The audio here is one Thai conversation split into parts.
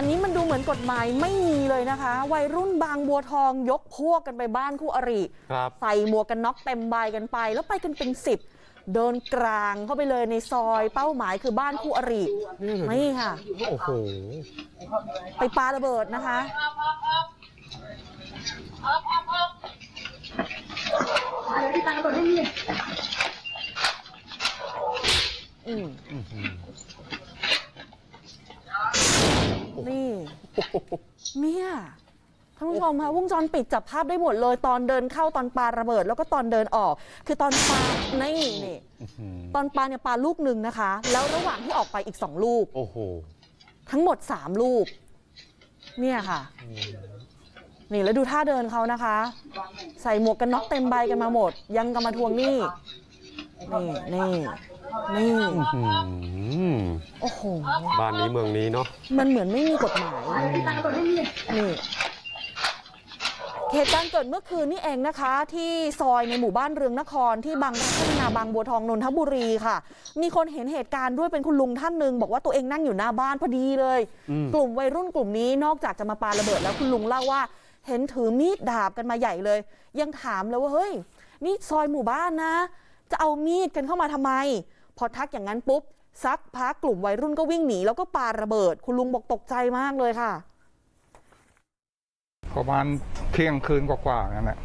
อันนี้มันดูเหมือนกฎหมายไม่มีเลยนะคะ วัยรุ่นบางบัวทองยกพวกกันไปบ้านคู่อริครับใส่หมวกกันน็อกเต็มใบกันไป แล้วไปกันเป็นสิบเดินกลางเข้าไปเลยในซอยเป้าหมายคือบ้านคู่อรินี่ค่ะ โอ้โห ไปปาระเบิดนะคะ อืมอื้อหือ นี่เนี่ยท่านผู้ชมคะวงจรปิดจับภาพได้หมดเลย ตอนเดินเข้าตอนปาระเบิด แล้วก็ตอนเดินออก คือตอนปานี่นี่อื้อหือตอนปาเนี่ยปาลูกหนึ่งนะคะ แล้วระหว่างที่ออกไปอีกสองลูก โอ้โห ทั้งหมดสามลูก เนี่ยค่ะ นี่แล้วดูท่าเดินเขานะคะ ใส่หมวกกันน็อกเต็มใบกันมาหมด ยังกำมาทวงหนี้นี่นี่ นี่อื้อหือโอ้โห บ้านนี้เมืองนี้เนาะมันเหมือนไม่มีกฎหมาย นี่เหตุการณ์เกิดเมื่อคืนนี่เองนะคะ ที่ซอยในหมู่บ้านเรืองนครที่บางรักพัฒนาบางบัวทองนนทบุรีค่ะ มีคนเห็นเหตุการณ์ด้วยเป็นคุณลุงท่านหนึ่งบอกว่าตัวเองนั่งอยู่หน้าบ้านพอดีเลยอืมกลุ่มวัยรุ่นกลุ่มนี้นอกจากจะมาปาระเบิดแล้วคุณลุงเล่าว่า เห็นถือมีดดาบกันมาใหญ่เลย ยังถามเลยว่าเฮ้ย นี่ซอยหมู่บ้านนะ จะเอามีดกันเข้ามาทำไม พอทักอย่างนั้นปุ๊บสักพักกลุ่มวัยรุ่นก็วิ่งหนีแล้วก็ปาระเบิด คุณลุงบอกตกใจมากเลยค่ะ ประมาณเที่ยงคืนกว่าๆนั่นแหละ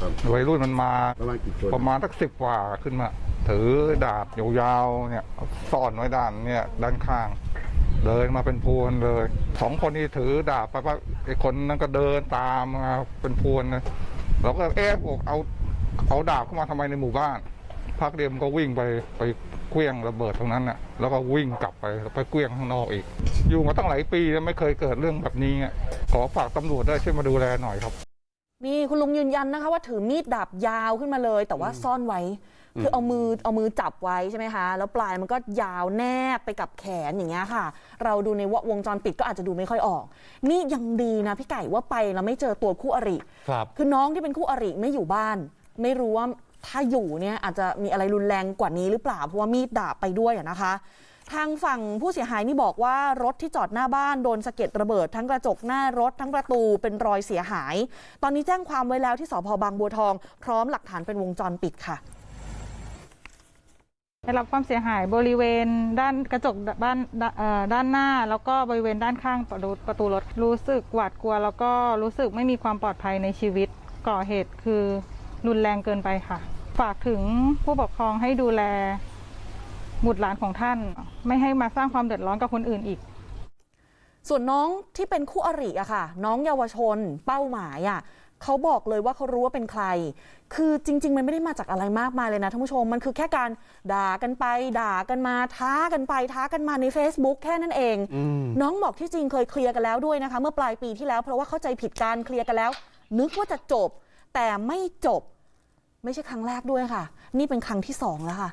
ครับวัยรุ่นมันมาประมาณกี่คนประมาณสักสิบกว่าขึ้นมา ถือดาบยาวๆเนี่ยซ่อนไว้ด้านเนี่ยด้านข้าง เดินมาเป็นพวนเลยสองคนนี้ถือดาบไปว่าไอ้คนนั้นก็เดินตามมาเป็นพวนเลยเราก็เอ๊ะบอกเอาเอาดาบเข้ามาทำไมในหมู่บ้าน พักเดียวมันก็วิ่งไปไปเคลี้ยงระเบิดตรงนั้นน่ะแล้วก็วิ่งกลับไปแล้วไปเคลี้ยงข้างนอกอีก อยู่มาตั้งหลายปีแล้วไม่เคยเกิดเรื่องแบบนี้อะขอฝากตำรวจได้วยช่วยมาดูแลหน่อยครับ นี่คุณลุงยืนยันนะคะว่าถือมีดดาบยาวขึ้นมาเลย แต่ว่าซ่อนไว้ คือเอามือเอามือจับไว้ใช่ไหมคะ แล้วปลายมันก็ยาวแนบไปกับแขนอย่างเงี้ยค่ะ เราดูในวงจรปิดก็อาจจะดูไม่ค่อยออก นี่ยังดีนะพี่ไก่ว่าไปแล้วไม่เจอตัวคู่อริ ครับ คือน้องที่เป็นคู่อริไม่อยู่บ้าน ไม่รู้ว่า ถ้าอยู่เนี่ยอาจจะมีอะไรรุนแรงกว่านี้หรือเปล่าเพราะว่ามีดดาบไปด้วยนะคะ ทางฝั่งผู้เสียหายนี่บอกว่ารถที่จอดหน้าบ้านโดนสะเก็ดระเบิด ทั้งกระจกหน้ารถทั้งประตูเป็นรอยเสียหาย ตอนนี้แจ้งความไว้แล้วที่สพบางบัวทอง พร้อมหลักฐานเป็นวงจรปิดค่ะได้รับความเสียหายบริเวณด้านกระจกบ้านด้านเอ่อด้านหน้า แล้วก็บริเวณด้านข้างประตูประตูรถรู้สึกหวาดกลัว แล้วก็รู้สึกไม่มีความปลอดภัยในชีวิตก่อเหตุคือ รุนแรงเกินไปค่ะ ฝากถึงผู้ปกครองให้ดูแลบุตรหลานของท่าน ไม่ให้มาสร้างความเดือดร้อนกับคนอื่นอีก ส่วนน้องที่เป็นคู่อริอะค่ะ น้องเยาวชน เป้าหมายอะเขาบอกเลยว่าเขารู้ว่าเป็นใคร คือจริง ๆ มันไม่ได้มาจากอะไรมากมายเลยนะท่านผู้ชม มันคือแค่การด่ากันไป ด่ากันมา ท้ากันไป ท้ากันมาใน Facebook แค่นั้นเองอืมน้องบอกที่จริงเคยเคลียร์กันแล้วด้วยนะคะ เมื่อปลายปีที่แล้วเพราะว่าเข้าใจผิดการเคลียร์กันแล้ว นึกว่าจะจบ แต่ไม่จบ ไม่ใช่ครั้งแรกด้วยค่ะ นี่เป็นครั้งที่สองแล้วค่ะ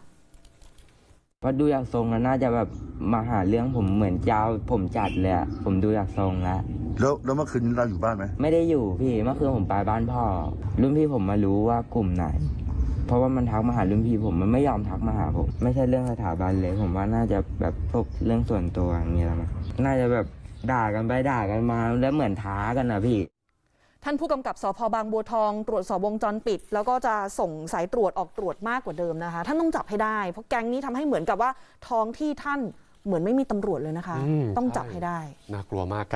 ว่าดูจากทรงแล้วน่าจะแบบมาหาเรื่องผมเหมือนจะเอาผมจัดเลยอะผมดูจากทรงแล้วแล้วแล้วเมื่อคืนนี้เราอยู่บ้านไหมไม่ได้อยู่พี่เมื่อคืนผมไปบ้านพ่อ รุ่นพี่ผมมารู้ว่ากลุ่มไหน เพราะว่ามันทักมาหารุ่นพี่ผมมันไม่ยอมทักมาหาผม ไม่ใช่เรื่องสถาบันเลย ผมว่าน่าจะแบบพวกเรื่องส่วนตัวอย่างเงี้ยละมั้งน่าจะแบบด่ากันไปด่ากันมาแล้วเหมือนท้ากันนะพี่ ท่านผู้กำกับสพบางบัวทอง ตรวจสอบวงจรปิด แล้วก็จะส่งสายตรวจออกตรวจมากกว่าเดิมนะคะ ท่านต้องจับให้ได้ เพราะแก๊งนี้ทำให้เหมือนกับว่าท้องที่ท่านเหมือนไม่มีตำรวจเลยนะคะ อืมต้องจับใช่ให้ได้ น่ากลัวมากครับ